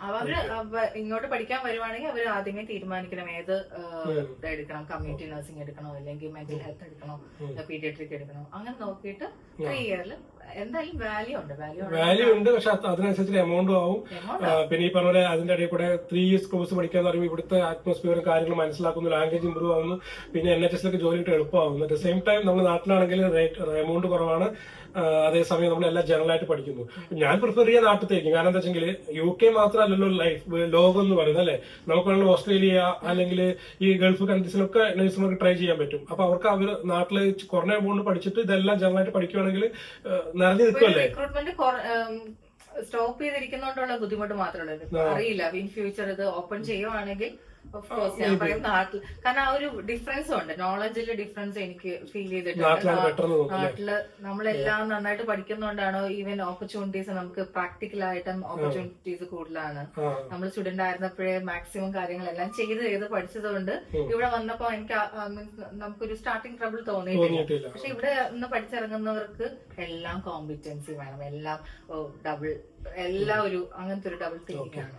അവർ ഇങ്ങോട്ട് പഠിക്കാൻ വരുവാണെങ്കിൽ അവർ ആദ്യമേ തീരുമാനിക്കണം ഏത് എടുക്കണം കമ്മ്യൂണിറ്റി നഴ്സിംഗ് എടുക്കണോ അല്ലെങ്കിൽ മെന്റൽ ഹെൽത്ത് എടുക്കണോ പീഡിയട്രിക് എടുക്കണോ അങ്ങനെ നോക്കിയിട്ട് ത്രീ ഇയറിൽ എന്തായാലും വാല്യൂ ഉണ്ട് വാല്യൂ ഉണ്ട് പക്ഷെ അത് അതിനനുസരിച്ച് എമൗണ്ടും ആവും. പിന്നെ ഈ പറഞ്ഞ പോലെ അതിന്റെ ഇടയിൽ കൂടെ ത്രീ ഇയേഴ്സ് കോഴ്സ് പഠിക്കാൻ പറയുമ്പോൾ ഇവിടുത്തെ അറ്റ്മോസ്ഫിയറും കാര്യങ്ങളും മനസ്സിലാക്കുന്നു ലാംഗ്വേജ് ഇമ്പ്രൂവ് ആവുന്നു. പിന്നെ എൻ എച്ച് എസിലൊക്കെ ജോലി കിട്ടും എളുപ്പമാകുന്നു അറ്റ് സെയിം ടൈം നമ്മുടെ നാട്ടിലാണെങ്കിൽ റേറ്റ് എമൗണ്ട് കുറവാണ്. അതേസമയം നമ്മൾ എല്ലാം ജനറൽ ആയിട്ട് പഠിക്കുന്നു. ഞാൻ പ്രിഫർ ചെയ്യുക നാട്ടിലേക്ക്. കാരണം എന്താ വെച്ചെങ്കിൽ യു കെ മാത്രമല്ലല്ലോ ലൈഫ് ലോകം എന്ന് പറയുന്നത് അല്ലേ? നമുക്കാണെങ്കിൽ ഓസ്ട്രേലിയ അല്ലെങ്കിൽ ഈ ഗൾഫ് കൺട്രീസിലൊക്കെ നഴ്സുമാർക്ക് ട്രൈ ചെയ്യാൻ പറ്റും. അപ്പൊ അവർക്ക് അവർ നാട്ടിൽ കുറഞ്ഞ എമൗണ്ട് പഠിച്ചിട്ട് ഇതെല്ലാം ജനറൽ ആയിട്ട് പഠിക്കുകയാണെങ്കിൽ നിറഞ്ഞു നിൽക്കുമല്ലേ റിക്രൂട്ട്മെന്റ് സ്റ്റോപ്പ് ചെയ്തിരിക്കുന്നോണ്ടുള്ള ബുദ്ധിമുട്ട് മാത്രമേ ഉള്ളൂ. അറിയില്ല. ഇൻ ഫ്യൂച്ചർ ഇത് ഓപ്പൺ ചെയ്യുവാണെങ്കിൽ ഓഫ് കോഴ്സ് ഞാൻ പറയും നാട്ടിൽ കാരണം ആ ഒരു ഡിഫറൻസ് ഉണ്ട്. നോളജിലെ ഡിഫറൻസ് എനിക്ക് ഫീൽ ചെയ്തിട്ടുണ്ട്. നാട്ടിൽ നമ്മളെല്ലാം നന്നായിട്ട് പഠിക്കുന്നോണ്ടാണോ ഈവൻ ഓപ്പർച്യൂണിറ്റീസ് നമുക്ക് പ്രാക്ടിക്കൽ ആയിട്ടും ഓപ്പർച്യൂണിറ്റീസ് കൂടുതലാണ്. നമ്മൾ സ്റ്റുഡന്റ് ആയിരുന്നപ്പോഴേ മാക്സിമം കാര്യങ്ങളെല്ലാം ചെയ്ത് ചെയ്ത് പഠിച്ചതുകൊണ്ട് ഇവിടെ വന്നപ്പോ എനിക്ക് നമുക്കൊരു സ്റ്റാർട്ടിങ് ട്രബിൾ തോന്നിയിട്ടില്ല. തോന്നിയിട്ടില്ല. പക്ഷെ ഇവിടെ നിന്ന് പഠിച്ചിറങ്ങുന്നവർക്ക് എല്ലാം കോമ്പിറ്റൻസി വേണം. എല്ലാം ഡബിൾ എല്ലാം ഒരു അങ്ങനത്തെ ഒരു ഡബിൾ തിങ്കിങ് ആണ്.